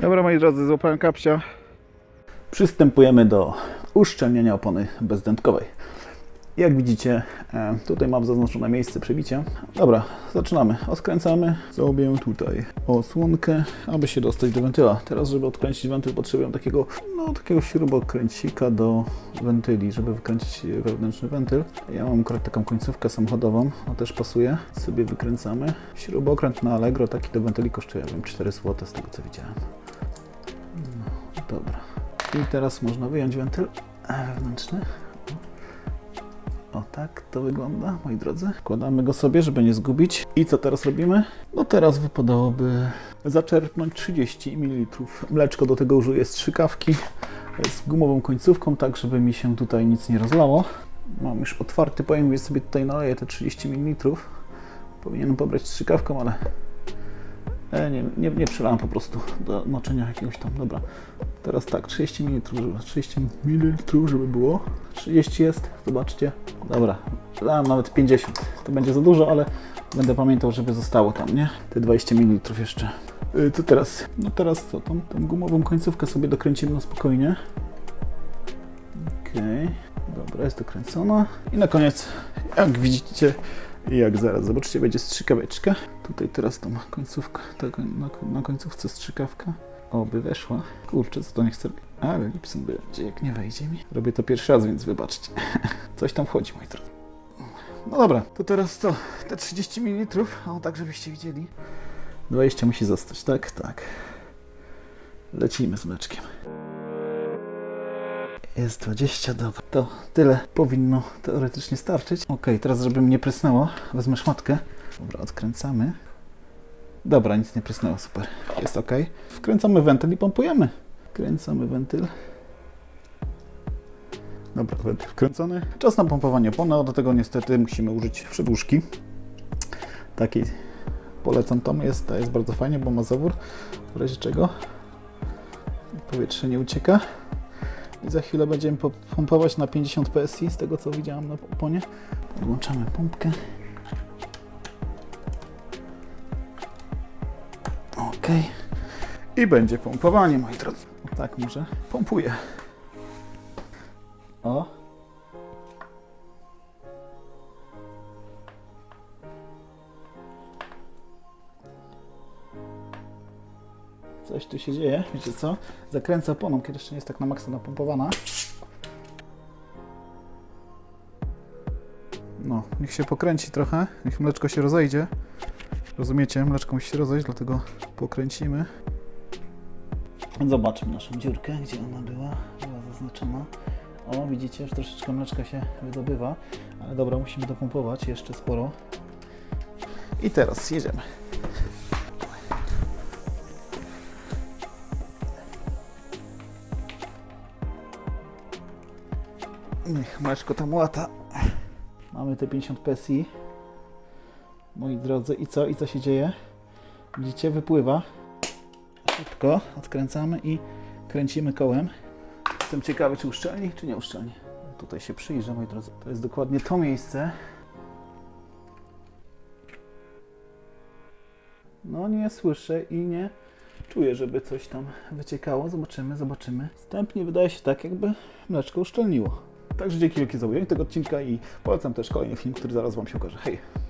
Dobra moi drodzy, złapałem kapcia. Przystępujemy do uszczelnienia opony bezdętkowej. Jak widzicie, e, tutaj mam zaznaczone miejsce przebicia. Dobra, zaczynamy. Odkręcamy sobie tutaj osłonkę, aby się dostać do wentyla. Teraz, żeby odkręcić wentyl, potrzebuję takiego, no, takiego śrubokręcika do wentyli, żeby wykręcić wewnętrzny wentyl. Ja mam akurat taką końcówkę samochodową, ona też pasuje. Sobie wykręcamy. Śrubokręt na Allegro, taki do wentyli kosztuje, ja wiem, 4 zł z tego co widziałem. No, dobra. I teraz można wyjąć wentyl wewnętrzny. O tak to wygląda, moi drodzy. Wkładamy go sobie, żeby nie zgubić. I co teraz robimy? No teraz wypadałoby zaczerpnąć 30 ml. Mleczko do tego użyję strzykawki z gumową końcówką, tak żeby mi się tutaj nic nie rozlało. Mam już otwarty pojemnik, więc sobie tutaj naleję te 30 ml. Powinienem pobrać strzykawką, ale e, nie, nie, nie przelałem po prostu do naczynia jakiegoś tam. Dobra, teraz tak, 30 ml, żeby, 30 ml, żeby było. 30 jest, zobaczcie. Dobra, dałem nawet 50. To będzie za dużo, ale będę pamiętał, żeby zostało tam, nie? Te 20 ml jeszcze. Y, Co teraz? No teraz co? Tą, tą gumową końcówkę sobie dokręcimy na spokojnie. Okej, dobra, jest dokręcona. I na koniec, jak widzicie, jak zaraz zobaczycie, będzie strzykaweczka. Tutaj teraz tą końcówkę, tak, na, na końcówce strzykawka. Oby weszła. Kurczę, co to nie chcę. Ale lipsem będzie, jak nie wejdzie mi. Robię to pierwszy raz, więc wybaczcie. Coś tam wchodzi, moi drodzy. No dobra, to teraz co? Te 30 ml, o tak, żebyście widzieli. 20 musi zostać, tak? Tak. Lecimy z mleczkiem. Jest 20, dobra. To tyle powinno teoretycznie starczyć. Ok, teraz żeby mnie prysnęło, wezmę szmatkę. Dobra, odkręcamy. Dobra, nic nie prysnęło, super. Jest ok. Wkręcamy wentyl i pompujemy. Wkręcamy wentyl. Dobra, wentyl wkręcony. Czas na pompowanie opony, do tego niestety musimy użyć przedłużki. Takiej polecam tą, jest, ta jest bardzo fajnie, bo ma zawór, w razie czego powietrze nie ucieka. I za chwilę będziemy po- pompować na 50 PSI, z tego co widziałam na oponie. Podłączamy pompkę. Ok. I będzie pompowanie, moi drodzy. O tak, może pompuję. O. Coś tu się dzieje, wiecie co? Zakręcę oponą, kiedy jeszcze nie jest tak na maksa napompowana. No, niech się pokręci trochę, niech mleczko się rozejdzie. Rozumiecie? Mleczko musi się rozejść, dlatego pokręcimy. Zobaczmy naszą dziurkę, gdzie ona była. Była zaznaczona. O, widzicie, już troszeczkę mleczka się wydobywa, ale dobra, musimy dopompować jeszcze sporo. I teraz jedziemy. Niech mleczko tam łata. Mamy te 50 PSI. Moi drodzy, i co? I co się dzieje? Widzicie, wypływa. Szybko odkręcamy i kręcimy kołem. Jestem ciekawy, czy uszczelni, czy nie uszczelni. Tutaj się przyjrzę, moi drodzy. To jest dokładnie to miejsce. No nie słyszę i nie czuję, żeby coś tam wyciekało. Zobaczymy, zobaczymy. Wstępnie wydaje się tak, jakby mleczko uszczelniło. Także dzięki wielkie za obejrzenie tego odcinka i polecam też kolejny film, który zaraz Wam się ukaże. Hej!